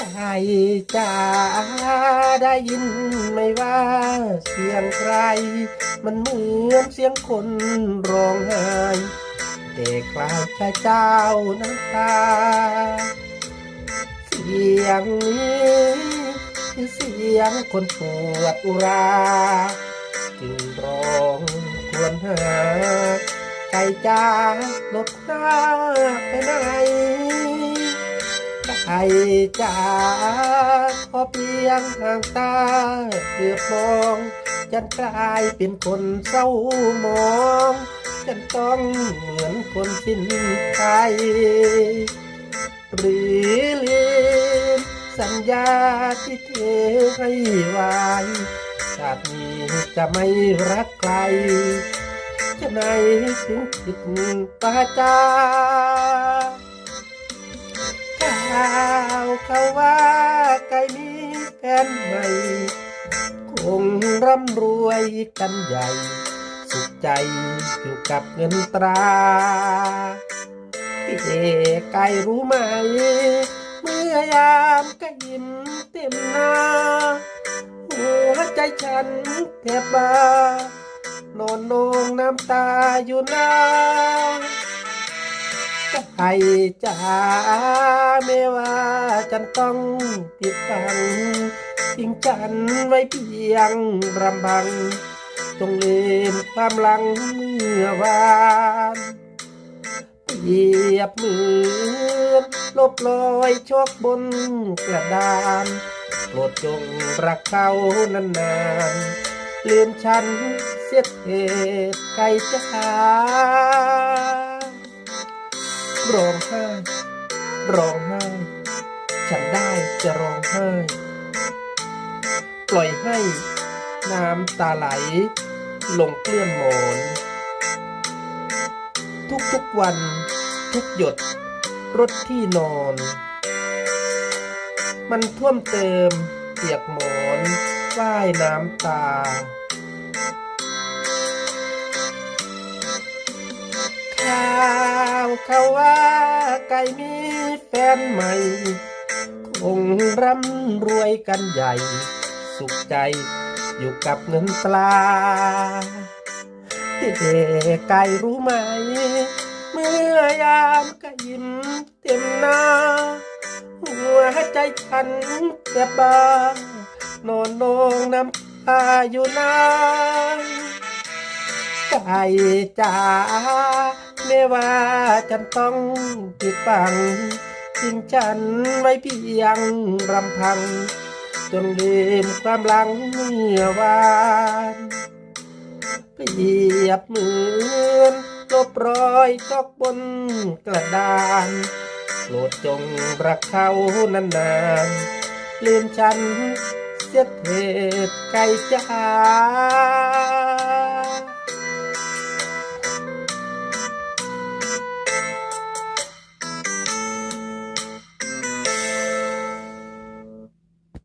ก่จ๋าได้ยินไหมว่าเสียงใคร มันเหมือนเสียงคนร้องไห้แต่คลายชายเจ้าน้ำตา เสียงนี้คือเสียงคนปวดอุรา จึงร้องควรหาไก่จ้าหลบหน้าไปไหน ไก่จ้าขอเพียงหางตาเกือบมองฉันกลายเป็นคนเศร้ามองฉันต้องเหมือนคนสิ้นใจหรือลืมสัญญาที่เธอให้ไว้ชาตินี้จะไม่รักใครจะไหนถึงผิดปาจาาวเขาว่าไก่มีแฟนใหม่ คงร่ำรวยกันใหญ่ สุขใจอยู่กับเงินตราพี่เอไก่รู้ไหม เมื่อยามก็ยิ้มเต็มหน้า หัวใจฉันแทบบ้านอนนองน้ำตาอยู่น้า ไก่จ๋าไม่ว่าฉันต้องผิดฟังทิ้งฉันไว้เพียงรำพัง จงลืมความหลังเมื่อวานเหยียบมือลบลอยชคบนกระดานโปรดจงรักเขานานๆลืมฉันเสียเหตุไก่จ้า ร้องไห้ ร้องไห้ ฉันได้จะร้องไห้ ปล่อยให้น้ำตาไหล ลงเกลื่อนหมอน ทุกๆวัน ทุกหยด รถที่นอน มันท่วมเติมเปียกหมอนว่ายน้ำตา เขาว่าไก่มีแฟนใหม่ คงร่ำรวยกันใหญ่ สุขใจอยู่กับเงินตราที่ไก่รู้ไหม เมื่อยามก็ยิ้มเต็มหน้า หัวใจฉันแทบบ้านอนนองน้ำตาอยู่นานไก่จ๋า ไม่ว่าฉันต้องผิดฟังทิ้งฉันไว้เพียงรำพัง จนลืมความหลังเมื่อวานเปรียบเหมือนลบรอยชอกบนกระดานโปรดจงรักเขานานๆลืมฉันเสียเถิดไก่จ้า